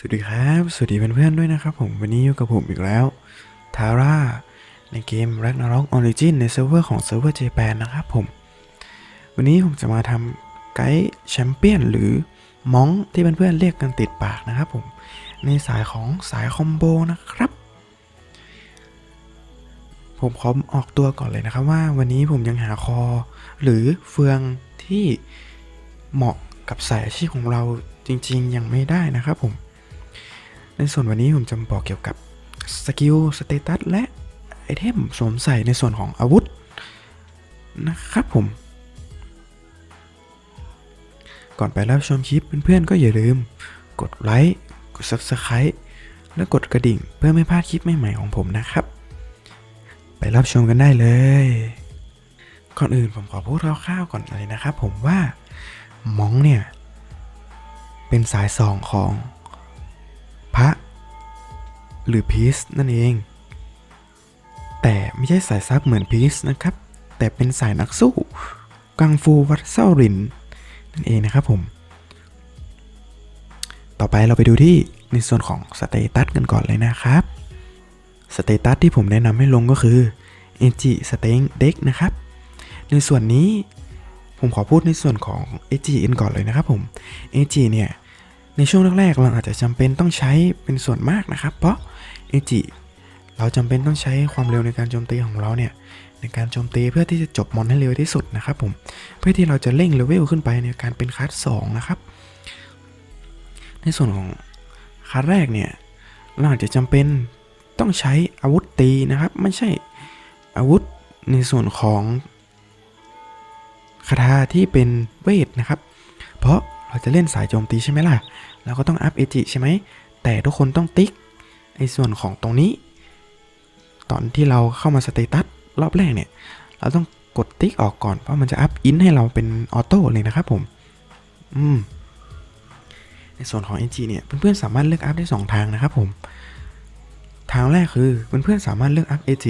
สวัสดีครับ สวัสดีเพื่อนๆด้วยนะครับผมวันนี้อยู่กับผมอีกแล้วทาร่าในเกม Ragnarok Origin ในเซิร์ฟเวอร์ของเซิร์ฟเวอร์เจแปนนะครับผม วันนี้ผมจะมาทำไกด์แชมเปี้ยนหรือมองที่เพื่อนๆเรียกกันติดปากนะครับผม ในสายของสายคอมโบนะครับ ผมขอออกตัวก่อนเลยนะครับว่าวันนี้ผมยังหาคอ หรือเฟืองที่เหมาะกับสายอาชีพของเราจริงๆยังไม่ได้นะครับผม ในส่วนวันนี้ผมจะบอกเกี่ยวกับสกิลสเตตัสและไอเทมสวมใส่ในส่วนของอาวุธนะครับผม ก่อนไปรับชมคลิปเพื่อนๆก็อย่าลืม กดไลค์กด Subscribe และกดกระดิ่งเพื่อไม่พลาดคลิปใหม่ๆของผมนะครับ ไปรับชมกันได้เลย ก่อนอื่นผมขอพูดคร่าวๆก่อนเลยนะครับ ผมว่ามองเนี่ย เป็นสายสองของ หรือพีซนั่นเอง แต่ไม่ใช่สายซับเหมือนพีซนะครับ แต่เป็นสายนักสู้ กังฟูวัดเซาริน นั่นเองนะครับผม ต่อไปเราไปดูที่ในส่วนของสเตตัสกันก่อนเลยนะครับ สเตตัสที่ผมแนะนำให้ลงก็คือ e g s t a n Deck นะครับ ในส่วนนี้ผมขอพูดในส่วนของ e g ก่อนเลยนะครับผม e g เนี่ยในช่วงแรกๆเราอาจจะจำเป็นต้องใช้เป็นส่วนมากนะครับ เพราะ e g เราจำเป็นต้องใช้ความเร็วในการโจมตีของเราเนี่ยในการโจมตีเพื่อที่จะจบมอนให้เร็วที่สุดนะครับผมเพื่อที่เราจะเร่งเลเวลขึ้นไปในการเป็นคัสสองนะครับในส่วนของคัสแรกเนี่ยเราอาจจะจำเป็นต้องใช้อาวุธตีนะครับ ไม่ใช่อาวุธในส่วนของคาถาที่เป็นเวทนะครับ เพราะเราจะเล่นสายโจมตีใช่ไหมล่ะ เราก็ต้องอัพเอจิใช่ไหม แต่ทุกคนต้องติ๊ก ในส่วนของตรงนี้ ตอนที่เราเข้ามาสเตตัสรอบแรกเนี่ย เราต้องกดติ๊กออกก่อน เพราะมันจะอัพอินให้เราเป็นออโต้เลยนะครับผมอืมในส่วนของ NG เนี่ยเพื่อนๆสามารถเลือกอัพได้ 2 ทางนะครับผม ทางแรกคือเพื่อนๆสามารถเลือกอัพ AG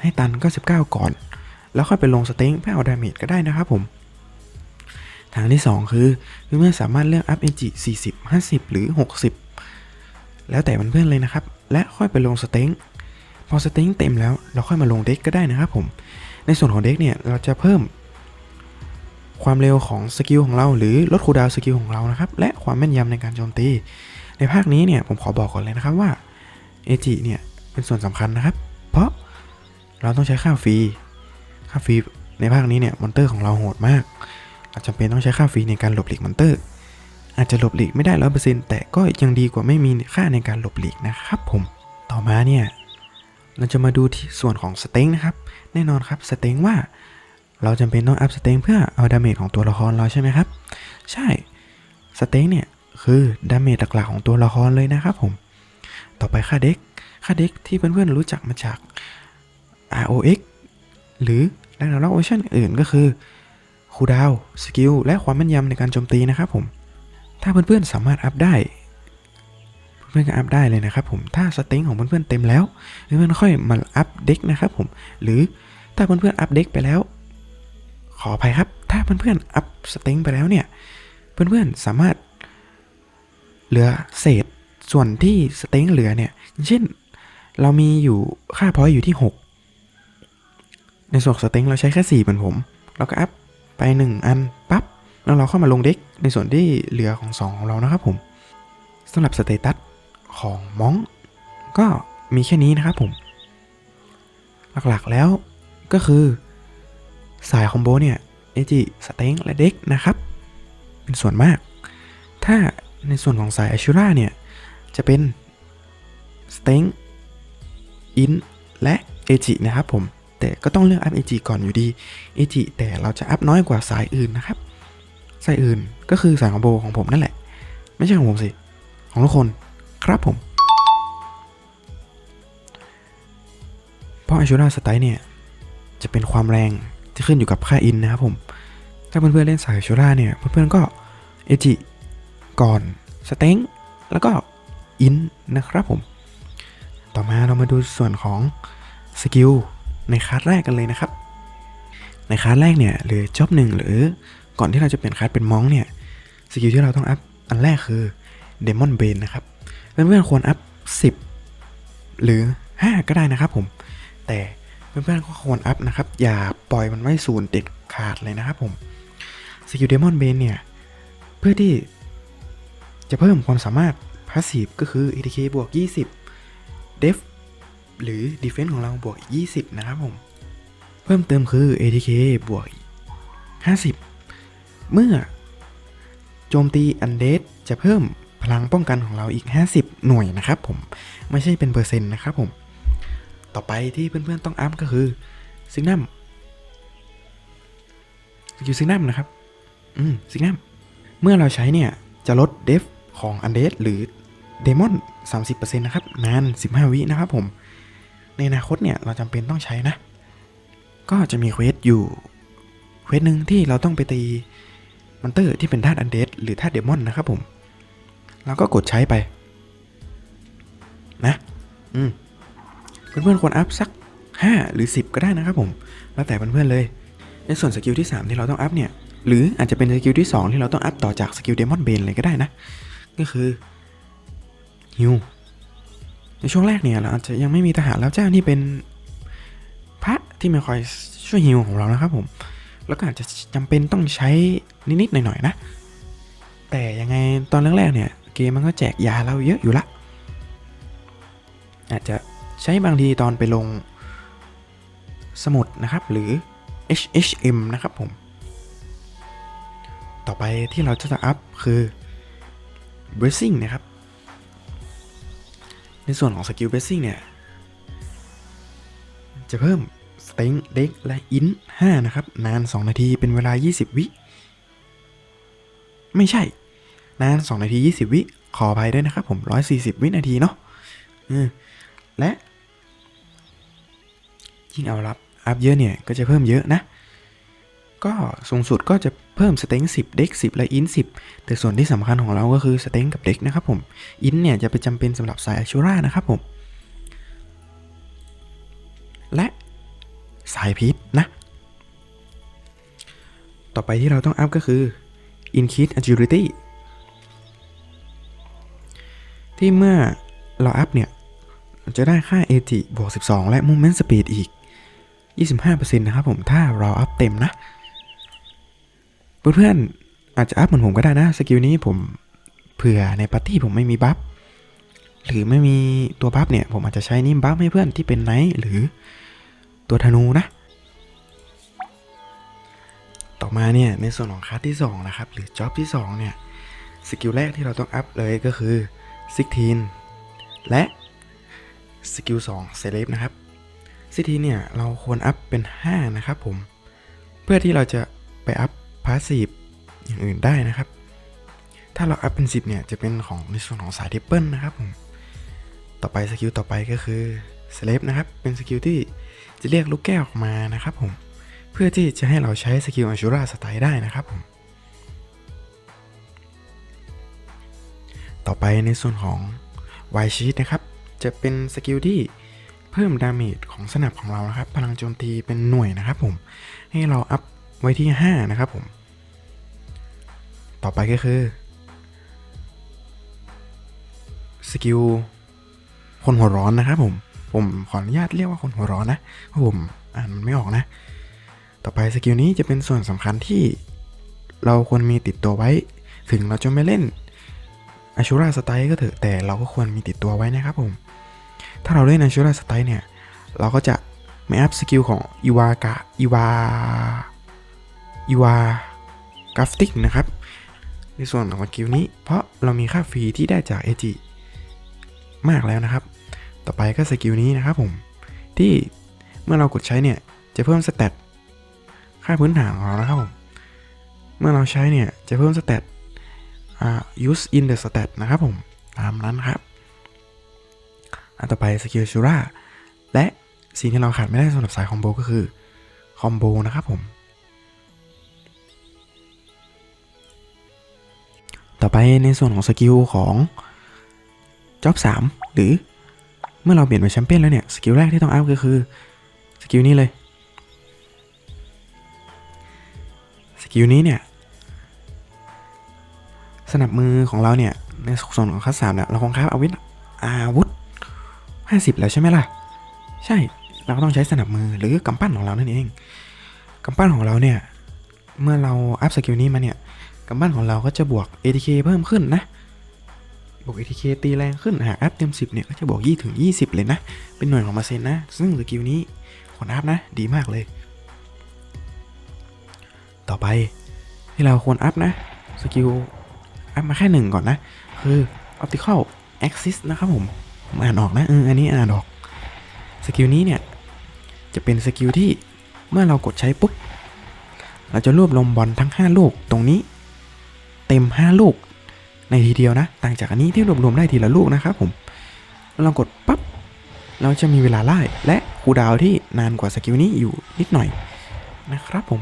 ให้ตัน99 ก่อน แล้วค่อยไปลงสเต็งเพื่อเอาดาเมจก็ได้นะครับผม ทางที่ 2 คือเพื่อนๆสามารถเลือกอัพ AG 40 50 หรือ 60 แล้วแต่เพื่อนๆเลยนะครับ และค่อยไปลงสเต็งพอสเต็งเต็มแล้วเราค่อยมาลงเด็กก็ได้นะครับผม ในส่วนของเด็กเนี่ยเราจะเพิ่ม ความเร็วของสกิลของเรา หรือลดคูดาวสกิลของเรานะครับ และความแม่นยำในการโจมตี ในภาคนี้เนี่ยผมขอบอกก่อนเลยนะครับว่าเอจิเนี่ยเป็นส่วนสำคัญนะครับ เพราะเราต้องใช้ค่าฟรี ค่าฟรีในภาคนี้เนี่ยมอนเตอร์ของเราโหดมาก เราจำเป็นต้องใช้ค่าฟรีในการหลบหลีกมอนเตอร์ อาจจะหลบหลีกไม่ได้ร้อยเปอร์เซ็นต์แต่ก็ยังดีกว่าไม่มีค่าในการหลบหลีกนะครับผมต่อมาเนี่ยเราจะมาดูที่ส่วนของสเต็งนะครับ แน่นอนครับสเต็งว่าเราจำเป็นต้องอัพสเต็งเพื่อเอาดาเมจของตัวละครเราใช่ไหมครับ ใช่สเต็งเนี่ยคือดาเมจหลักๆของตัวละครเลยนะครับผม ต่อไปค่าเด็กค่าเด็กที่เพื่อนๆรู้จักมาจาก ROX หรือ Ragnarok Ocean อื่นก็คือคูดาวสกิลและความแม่นยำในการโจมตีนะครับผม ถ้าเพื่อนๆสามารถอัพได้ เพื่อนๆก็อัพได้เลยนะครับผมถ้าสเต็งของเพื่อนๆเต็มแล้วเพื่อนๆค่อยมาอัพเด็กนะครับผมหรือถ้าเพื่อนๆอัพเด็กไปแล้ว ขออภัยครับ ถ้าเพื่อนๆอัพสเต็งไปแล้วเนี่ยเพื่อนๆสามารถเหลือเศษส่วนที่สเต็งเหลือเนี่ยเช่นเรามีอยู่ค่าพอยอยู่ที่ 6 ในส่วนสเต็งเราใช้แค่4เหมือนผม เราก็อัพไป 1 อันปั๊บ แล้วเราเข้ามาลงเด็กในส่วนที่เหลือของ 2 ของเรานะครับผมสำหรับสเตตัสของมองก็มีแค่นี้นะครับผม หลักๆแล้วก็คือสายคอมโบเนี่ยเอจิสเต็งและเด็กนะครับ เป็นส่วนมาก ถ้าในส่วนของสายอชูราเนี่ย จะเป็นสเต็งอินและเอจินะครับผม แต่ก็ต้องเลือกอัพเอจิก่อนอยู่ดีเอจิแต่เราจะอัพน้อยกว่าสายอื่นนะครับ สายอื่นก็คือสายคอมโบของผมนั่นแหละ ไม่ใช่ของผมสิ ของทุกคนครับผม เพราะอชูราสไตล์เนี่ย จะเป็นความแรงที่ขึ้นอยู่กับค่าอินนะครับผม ถ้าเพื่อนๆเล่นสายชูราเนี่ย เพื่อนๆก็เอจิก่อนสเต็งแล้วก็อินนะครับผม ต่อมาเรามาดูส่วนของสกิลในคลาสแรกกันเลยนะครับ ในคลาสแรกเนี่ยหรือจ็อบหนึ่งหรือ ก่อนที่เราจะเปลี่ยนคลาสเป็นมองเนี่ยสกิลที่เราต้องอัพอันแรกคือเดมอนเบนนะครับเพื่อนๆควรอัพ 10 หรือ 5 ก็ได้นะครับผม แต่เพื่อนๆก็ควรอัพนะครับ อย่าปล่อยมันไว้ศูนย์เด็ดขาดเลยนะครับผมสกิลเดมอนเบนเนี่ย เพื่อที่จะเพิ่มความสามารถพาสซีฟก็คือ ATK บวก 20 Def หรือ Defense ของเราบวก 20 นะครับผม เพิ่มเติมคือ ATK บวก 50 เมื่อ โจมตีอันเดจะเพิ่มพลังป้องกันของเราอีก 50 หน่วยนะครับผมไม่ใช่เป็นเปอร์เซ็นต์นะครับผม ต่อไปที่เพื่อนๆต้องอัพก็คือซิกนัมสกิลซิกนัมนะครับ อืมซิกนัมเมื่อเราใช้เนี่ย จะลดเดฟของอันเดหรือเดมอน30%นะครับ นาน 15 วินะครับผม ในอนาคตเนี่ย เราจำเป็นต้องใช้นะ ก็จะมีเควสอยู่ เควสหนึ่งที่เราต้องไปตี มอนเตอร์ที่เป็นธาตุอันเดสหรือธาตุเดมอนนะครับผม แล้วก็กดใช้ไป นะ อืม เพื่อนๆควรอัพสัก 5 หรือ 10 ก็ได้นะครับผม แล้วแต่เพื่อนๆเลย ในส่วนสกิลที่ 3 ที่เราต้องอัพเนี่ย หรืออาจจะเป็นสกิลที่ 2 ที่เราต้องอัพต่อจากสกิลเดมอนเบนเลยก็ได้นะ ก็คือฮิวในช่วงแรกเนี่ยเราอาจจะยังไม่มีทหารแล้วเจ้าที่เป็นพระที่มาคอยช่วยฮิวของเรานะครับผม แล้วก็อาจจะจำเป็นต้องใช้นิดๆหน่อยๆนะ แต่ยังไงตอนแรกๆเนี่ยเกมมันก็แจกยาเราเยอะอยู่ละ อาจจะใช้บางทีตอนไปลงสมุดนะครับหรือ HHM นะครับผม ต่อไปที่เราจะต้องอัพคือ bracing นะครับ ในส่วนของสกิล bracing เนี่ย จะเพิ่ม strength dex และ int 5นะครับ นาน 2 นาทีเป็นเวลา 20 วิ ไม่ใช่ นาน 2 นาที 20 วิ ขออภัยด้วยนะครับผม 140 วินาทีเนาะและ ยิ่งเอารับ อัพเยอะเนี่ย ก็จะเพิ่มเยอะนะ ก็สูงสุดก็จะเพิ่มสเต็ง10 เด็ก 10 และอิน 10 แต่ส่วนที่สำคัญของเราก็คือสเต็งกับเด็กนะครับผม อินเนี่ยจะไปจำเป็นสำหรับสายอชูรานะครับผมและ สายพิษนะ ต่อไปที่เราต้องอัพก็คือ increase agility ที่เมื่อเราอัพเนี่ย จะได้ค่า AG บวก 12 และ Movement Speed อีก 25%นะครับผมถ้าเราอัพเต็มนะ เพื่อนๆ อาจจะอัพเหมือนผมก็ได้นะ สกิลนี้ผมเผื่อในปาร์ตี้ผมไม่มีบัฟหรือไม่มีตัวบัฟเนี่ย ผมอาจจะใช้นิ่มบัฟให้เพื่อนที่เป็นไนท์หรือ ตัวธนูนะ ต่อมาเนี่ยในส่วนของคัสที่2นะครับหรือจ็อบที่2เนี่ยสกิลแรกที่เราต้องอัพเลยก็คือซิกทีนและสกิล2เซเลบนะครับซิกทีนเนี่ยเราควรอัพเป็น 5 นะครับผม เพื่อที่เราจะไปอัพพาสซีฟอย่างอื่นได้นะครับ ถ้าเราอัพเป็น 10 เนี่ยจะเป็นของในส่วนของสายทิปเปิลนะครับผม ต่อไปสกิลต่อไปก็คือเซเลบนะครับ เป็นสกิลที่ จะเรียกลูกแก้วออกมานะครับผม เพื่อที่จะให้เราใช้สกิลอัชูราสไตล์ได้นะครับผม ต่อไปในส่วนของไวชีตนะครับ จะเป็นสกิลที่เพิ่มดาเมจของสนับของเรานะครับ พลังโจมตีเป็นหน่วยนะครับผม ให้เราอัพไว้ที่ 5 นะครับผม ต่อไปก็คือสกิลคนหัวร้อนนะครับผม ผมขออนุญาตเรียกว่าคนหัวร้อนนะเพราะผมอ่านมันไม่ออกนะ ต่อไปสกิลนี้จะเป็นส่วนสำคัญที่เราควรมีติดตัวไว้ ถึงเราจะไม่เล่นอาชูราสไตล์ก็เถอะแต่เราก็ควรมีติดตัวไว้นะครับผม ถ้าเราเล่นอาชูราสไตล์เนี่ย เราก็จะไม่อัพสกิลของอีวากะอีวาอีวากราฟติกนะครับ ในส่วนของสกิลนี้ เพราะเรามีค่าฟรีที่ได้จากเอจิมากแล้วนะครับ ต่อไปก็สกิลนี้นะครับผม ที่เมื่อเรากดใช้เนี่ย จะเพิ่มสเตตค่าพื้นฐานของเรานะครับผม เมื่อเราใช้เนี่ย จะเพิ่มสเตตอ่า use in the stat นะครับผม ตามนั้นครับ อันต่อไปสกิลชูราและสิ่งที่เราขาดไม่ได้สำหรับสายคอมโบก็คือ คอมโบนะครับผม ต่อไปในส่วนของสกิลของจ็อบ3หรือ เมื่อเราเปลี่ยนเป็นแชมเปี้ยนแล้วเนี่ย สกิลแรกที่ต้องอัพก็คือสกิลนี้เลย สกิลนี้เนี่ย สนับมือของเราเนี่ย ในส่วนของคัสสามเนี่ย เราคงคราอาวุธอาวุธ 50 แล้วใช่ไหมล่ะ ใช่ เราก็ต้องใช้สนับมือหรือกำปั้นของเรานั่นเองกำปั้นของเราเนี่ย เมื่อเราอัพสกิลนี้มาเนี่ยกำปั้นของเราก็จะบวก ATK เพิ่มขึ้นนะ บวก ATK ตีแรงขึ้นหากอัพเต็ม 10 เนี่ย ก็จะบวก20ถึง 20 เลยนะ เป็นหน่วยของเปอร์เซ็นต์นะ ซึ่งสกิลนี้คนอัพนะ ดีมากเลย ต่อไปที่เราควรอัพนะ สกิลอัพมาแค่หนึ่งก่อนนะ คือ optical axis นะครับผมผมอ่านออกนะเอออันนี้อ่านออก สกิลนี้เนี่ย จะเป็นสกิลที่เมื่อเรากดใช้ปุ๊บ เราจะรวบรวมบอลทั้ง 5 ลูกตรงนี้ เต็ม 5 ลูก ในทีเดียวนะ ต่างจากอันนี้ที่รวบรวมได้ทีละลูกนะครับผมเรากดปั๊บเราจะมีเวลาไล่และคูดาวที่นานกว่าสกิลนี้อยู่นิดหน่อยนะครับผม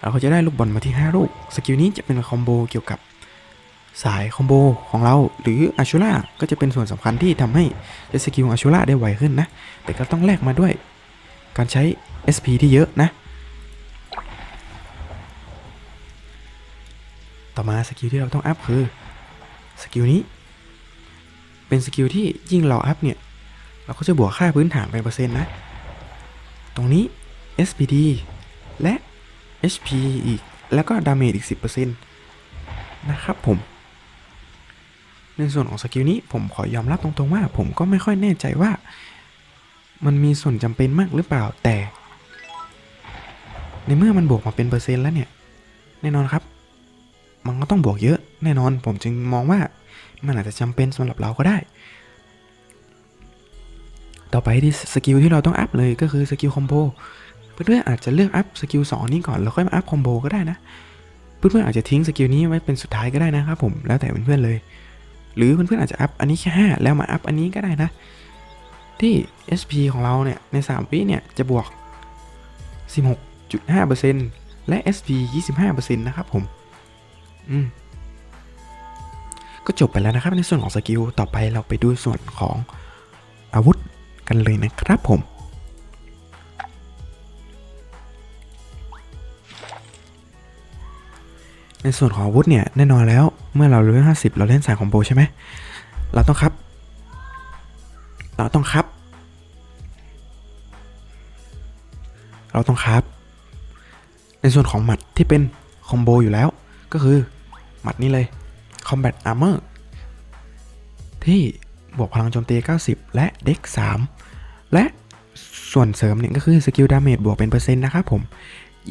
เราก็จะได้ลูกบอลมาที่ 5 ลูก สกิลนี้จะเป็นคอมโบเกี่ยวกับสายคอมโบของเรา หรืออาชูล่าก็จะเป็นส่วนสำคัญที่ทำให้สกิลอาชูล่าได้ไวขึ้นนะ แต่ก็ต้องแลกมาด้วย การใช้ SP ที่เยอะนะ ต่อมาสกิลที่เราต้องอัพคือสกิลนี้ เป็นสกิลที่ยิ่งเราอัพเนี่ย เราก็จะบวกค่าพื้นฐานไปเปอร์เซ็นต์นะ ตรงนี้ SPD และ HP อีก แล้วก็ดาเมจอีก 10%นะครับผม ในส่วนของสกิลนี้ผมขอยอมรับตรงๆว่า ผมก็ไม่ค่อยแน่ใจว่า มันมีส่วนจำเป็นมากหรือเปล่าแต่ ในเมื่อมันบวกมาเป็นเปอร์เซ็นต์แล้วเนี่ย แน่นอนครับ มันก็ต้องบวกเยอะแน่นอนผมจึงมองว่ามันอาจจะจำเป็นสำหรับเราก็ได้ ต่อไปที่สกิลที่เราต้องอัพเลยก็คือสกิลคอมโบเพื่อนๆอาจจะเลือกอัพสกิล2นี้ก่อนแล้วค่อยมาอัพคอมโบก็ได้นะเพื่อนๆอาจจะทิ้งสกิลนี้ไว้เป็นสุดท้ายก็ได้นะครับผมแล้วแต่เพื่อนๆเลย หรือเพื่อนๆอาจจะอัพอันนี้แค่5แล้วมาอัพอันนี้ก็ได้นะ ที่ SP ของเราเนี่ยใน 3 วิเนี่ยจะบวก 16.5%และ SP 25%นะครับผม อืมก็จบไปแล้วนะครับในส่วนของสกิล ต่อไปเราไปดูส่วนของอาวุธกันเลยนะครับผม ในส่วนของอาวุธเนี่ยแน่นอนแล้วเมื่อเราเลเวล50 เราเล่นสายคอมโบใช่ไหม เราต้องครับ เราต้องครับ เราต้องครับ ในส่วนของหมัดที่เป็นคอมโบอยู่แล้ว ก็คือหมัดนี้เลย Combat Armor ที่บวกพลังโจมตี 90 และเด็ก 3 และส่วนเสริมเนี่ยก็คือสกิลดาเมจบวกเป็นเปอร์เซ็นต์นะครับผม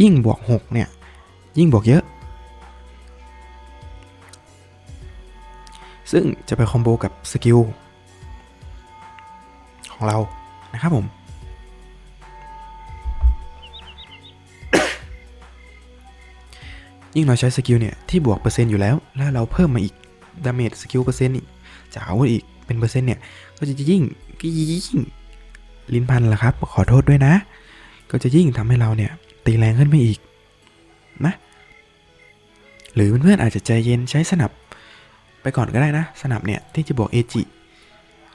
ยิ่งบวก 6 เนี่ย ยิ่งบวกเยอะ ซึ่งจะไปคอมโบกับสกิลของเรานะครับผม ยิ่งเราใช้สกิลเนี่ยที่บวกเปอร์เซ็นต์อยู่แล้ว แล้วเราเพิ่มมาอีกดาเมจสกิลเปอร์เซ็นต์อีกจากอาวุธอีกเป็นเปอร์เซ็นต์เนี่ยก็จะยิ่งก็ยิ่งลิ้นพันละครับ ขอโทษด้วยนะ ก็จะยิ่งทำให้เราเนี่ยตีแรงขึ้นไปอีกนะหรือเพื่อนๆอาจจะใจเย็นใช้สนับไปก่อนก็ได้นะ สนับเนี่ยที่จะบวกเอจิ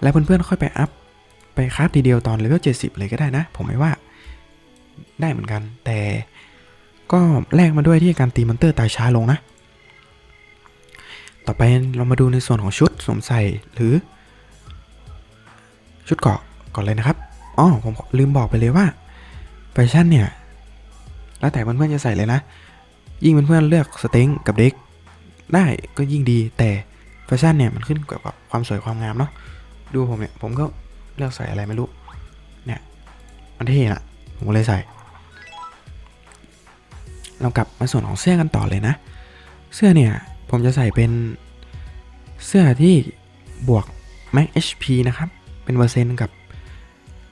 แล้วเพื่อนๆค่อยไปอัพไปคราฟทีเดียวตอนเลเวล70 เลยก็ได้นะ ผมไม่ว่าได้เหมือนกันแต่ ก็แลกมาด้วยที่การตีมอนเตอร์ตายช้าลงนะ ต่อไปเรามาดูในส่วนของชุดสวมใส่หรือ ชุดเกาะก่อนเลยนะครับอ๋อผมลืมบอกไปเลยว่าแฟชั่นเนี่ย แล้วแต่เพื่อนๆจะใส่เลยนะ ยิ่งเพื่อนๆเลือกสเต็งกับเด็กได้ก็ยิ่งดีแต่แฟชั่นเนี่ยมันขึ้นกับความสวยความงามเนาะดูผมเนี่ยผมก็เลือกใส่อะไรไม่รู้เนี่ยมันเท่นะผมเลยใส่ เรากลับมาส่วนของเสื้อกันต่อเลยนะ เสื้อเนี่ยผมจะใส่เป็นเสื้อที่บวก max HP นะครับ เป็นเปอร์เซ็นต์กับ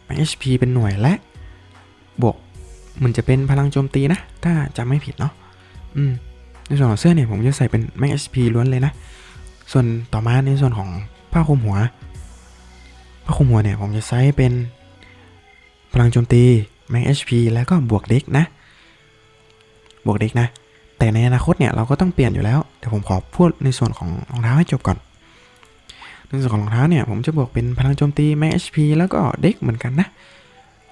max HP เป็นหน่วยและบวกมันจะเป็นพลังโจมตีนะ ถ้าจำไม่ผิดเนาะอืมในส่วนของเสื้อเนี่ยผมจะใส่เป็น max HP ล้วนเลยนะ ส่วนต่อมาในส่วนของผ้าคลุมหัวผ้าคลุมหัวเนี่ยผมจะใช้เป็นพลังโจมตี max HP แล้วก็บวกเด็กนะ บวกเด็กนะ แต่ในอนาคตเนี่ยเราก็ต้องเปลี่ยนอยู่แล้วแต่ผมขอพูดในส่วนของรองเท้าให้จบก่อนในส่วนของรองเท้าเนี่ยผมจะบวกเป็นพลังโจมตี max HP แล้วก็เด็กเหมือนกันนะ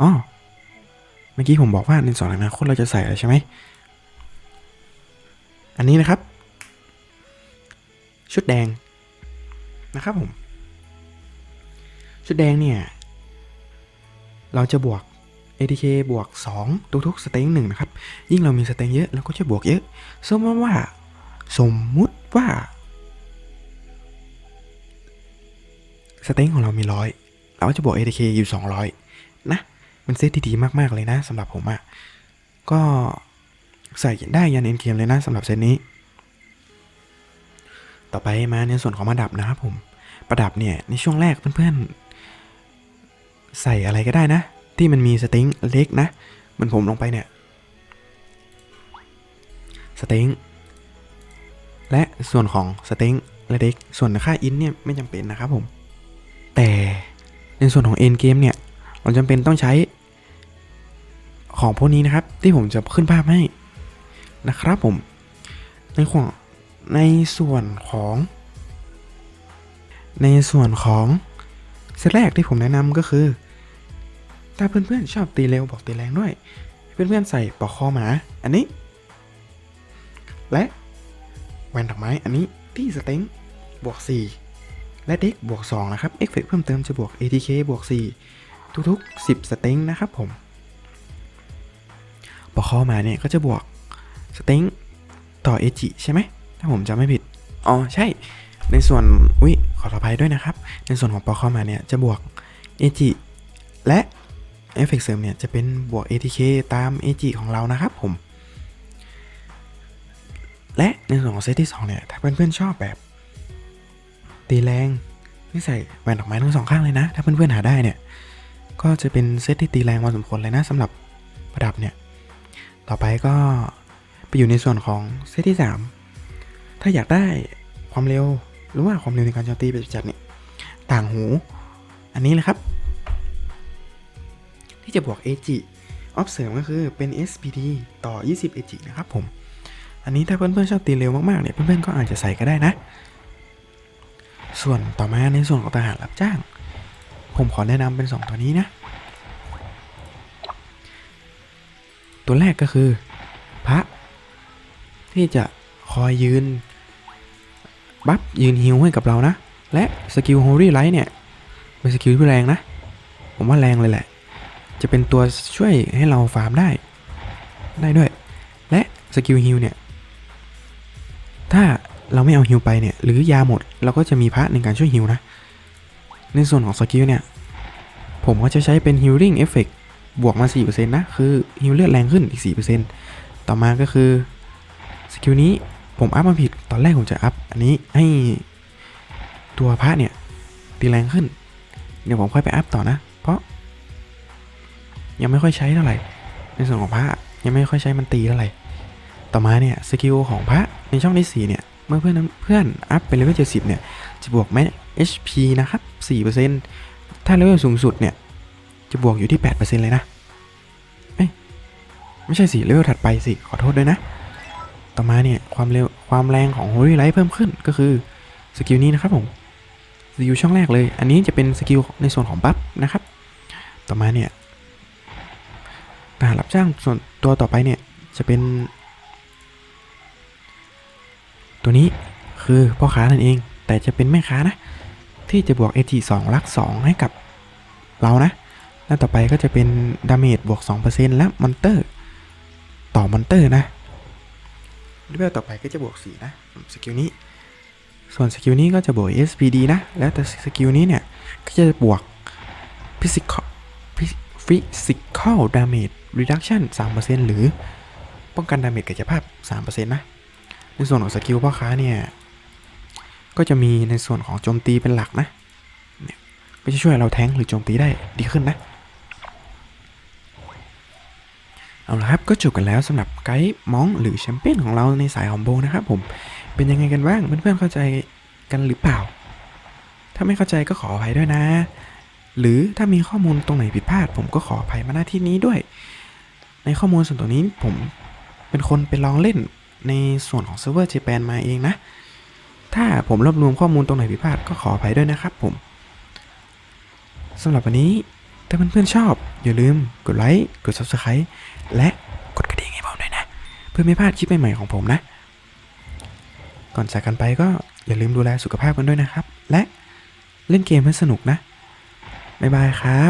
อ๋อเมื่อกี้ผมบอกว่าในส่วนอนาคตเราจะใส่อะไรใช่ไหมอันนี้นะครับ ชุดแดงนะครับผม ชุดแดงเนี่ย เราจะบวก ATK บวก 2 ทุกๆสเต็งหนึ่งนะครับ ยิ่งเรามีสเต็งเยอะเราก็จะบวกเยอะ สมมติว่า สมมุติว่า สเต็งของเรามีร้อยเราก็จะบวก ATK อยู่ 200 นะเป็นเซตที่ดีมาก ๆ เลยนะสำหรับผมอะ่ะ ก็ใส่ได้ยันเอ็นเกมเลยนะสำหรับเซตนี้ ต่อไปมาในส่วนของประดับนะครับผม ประดับเนี่ยในช่วงแรกเพื่อนๆ ใส่อะไรก็ได้นะ ที่มันมีสเต็งเล็กนะ มันผมลงไปเนี่ยสเต็งและส่วนของสเต็งและเด็กส่วนค่าอินเนี่ยไม่จำเป็นนะครับผม แต่ในส่วนของเอ็นเกมเนี่ย เราจำเป็นต้องใช้ของพวกนี้นะครับ ที่ผมจะขึ้นภาพให้นะครับผม ในของในส่วนของ ในส่วนของเซตแรกที่ผมแนะนำก็คือ ถ้าเพื่อนๆชอบตีเร็วบอกตีแรงด้วย เพื่อนๆใส่ปอกคอหมา อันนี้ และแวนดอกไม้อันนี้ที่สเต็งบวก 4 และเด็กบวก 2 นะครับ เอฟเฟกเพิ่มเติมจะบวก ATK บวก 4 ทุกๆ 10 สเต็งนะครับผมปอกคอหมาเนี่ยก็จะบวกสเต็งต่อเอจิใช่ไหม ถ้าผมจำไม่ผิด อ๋อ ใช่ ในส่วนอุ๊ยขออภัยด้วยนะครับ ในส่วนของปอคอมาเนี่ย จะบวก AG และ เอฟเฟกเสริมเนี่ยจะเป็นบวก ATK ตาม AG ของเรานะครับผม และในส่วนของเซตที่ 2 เนี่ย ถ้าเพื่อนๆชอบแบบ ตีแรงนี่ใส่แหวนดอกไม้ทั้งสองข้างเลยนะ ถ้าเพื่อนๆหาได้เนี่ย ก็จะเป็นเซตที่ตีแรงพอสมควรเลยนะสำหรับประดับเนี่ย ต่อไปก็ไปอยู่ในส่วนของเซตที่ 3 ถ้าอยากได้ความเร็วหรือว่าความเร็วในการโจมตีแบบจัดเนี่ยต่างหู อันนี้เลยครับ ที่จะบวก AG ออฟเสริมก็คือเป็น SPD ต่อ 20 AG นะครับผม อันนี้ถ้าเพื่อนๆชอบตีเร็วมากๆเนี่ยเพื่อนๆก็อาจจะใส่ก็ได้นะ ส่วนต่อมาในส่วนของทหารรับจ้าง ผมขอแนะนำเป็น 2 ตัวนี้นะ ตัวแรกก็คือ พระ ที่จะคอยยืนบัฟยืนฮิวให้กับเรานะ และสกิลโฮลี่ไลท์เนี่ย เป็นสกิลที่แรงนะ ผมว่าแรงเลยแหละ จะเป็นตัวช่วยให้เราฟาร์มได้ ได้ด้วย และสกิลฮิวเนี่ย ถ้าเราไม่เอาฮิวไปเนี่ย หรือยาหมดเราก็จะมีพระในการช่วยฮิวนะ ในส่วนของสกิลเนี่ย ผมก็จะใช้เป็น healing effect บวกมา 4%นะ คือฮิวเลือดแรงขึ้นอีก 4%ต่อมาก็คือสกิลนี้ผมอัพมาผิด ตอนแรกผมจะอัพอันนี้ให้ตัวพระเนี่ยตีแรงขึ้น เดี๋ยวผมค่อยไปอัพต่อนะ เพราะ ยังไม่ค่อยใช้เท่าไหร่ ในส่วนของพระยังไม่ค่อยใช้มันตีเท่าไหร่ ต่อมาเนี่ยสกิลของพระในช่องที่ 4 เนี่ยเมื่อเพื่อนเพื่อนอัพไปเลเวล70เนี่ยจะบวกแม้ HP นะครับ4%ถ้าเลเวลสูงสุดเนี่ยจะบวกอยู่ที่8%เลยนะเอ้ยไม่ใช่สิเลเวลถัดไปสิขอโทษด้วยนะ ต่อมาเนี่ยความเร็วความแรงของ Holy Light เพิ่มขึ้นก็คือสกิลนี้นะครับผมสกิลช่องแรกเลย อันนี้จะเป็นสกิลในส่วนของบัฟนะครับ ต่อมาเนี่ย ทหารรับจ้างส่วนตัวต่อไปเนี่ยจะเป็น ตัวนี้คือพ่อค้านั่นเอง แต่จะเป็นแม่ค้านะ ที่จะบวก AG 2ลัก 2 ให้กับเรานะ แล้วต่อไปก็จะเป็นดาเมจบวก 2%และมอนเตอร์ต่อมอนเตอร์นะเลเวลต่อไปก็จะบวก 4 นะสกิลนี้ ส่วนสกิลนี้ก็จะบวก SPD นะ แล้วแต่สกิลนี้เนี่ย ก็จะบวก physical physical damage reduction 3%หรือป้องกันดาเมจกายภาพ 3%นะ ในส่วนของสกิลพ่อค้าเนี่ย ก็จะมีในส่วนของโจมตีเป็นหลักนะเนี่ยก็จะช่วยเราแทงหรือโจมตีได้ดีขึ้นนะ เอาละครับก็จบกันแล้วสำหรับไกด์มองหรือแชมเปี้ยนของเราในสายคอมโบนะครับผม เป็นยังไงกันบ้างเพื่อนๆเข้าใจกันหรือเปล่า ถ้าไม่เข้าใจก็ขออภัยด้วยนะ หรือถ้ามีข้อมูลตรงไหนผิดพลาด ผมก็ขออภัยมาหน้าที่นี้ด้วย ในข้อมูลส่วนตัวนี้ผมเป็นคนไปลองเล่นในส่วนของเซิร์ฟเวอร์เจแปนมาเองนะ ถ้าผมรวบรวมข้อมูลตรงไหนผิดพลาดก็ขออภัยด้วยนะครับผมสำหรับวันนี้ถ้าเพื่อนๆชอบ อย่าลืมกดไลค์กด subscribe และกดกระดิ่งให้ผมด้วยนะ เพื่อไม่พลาดคลิปใหม่ๆของผมนะ ก่อนจากกันไปก็อย่าลืมดูแลสุขภาพกันด้วยนะครับ และเล่นเกมให้สนุกนะ บ๊ายบายครับ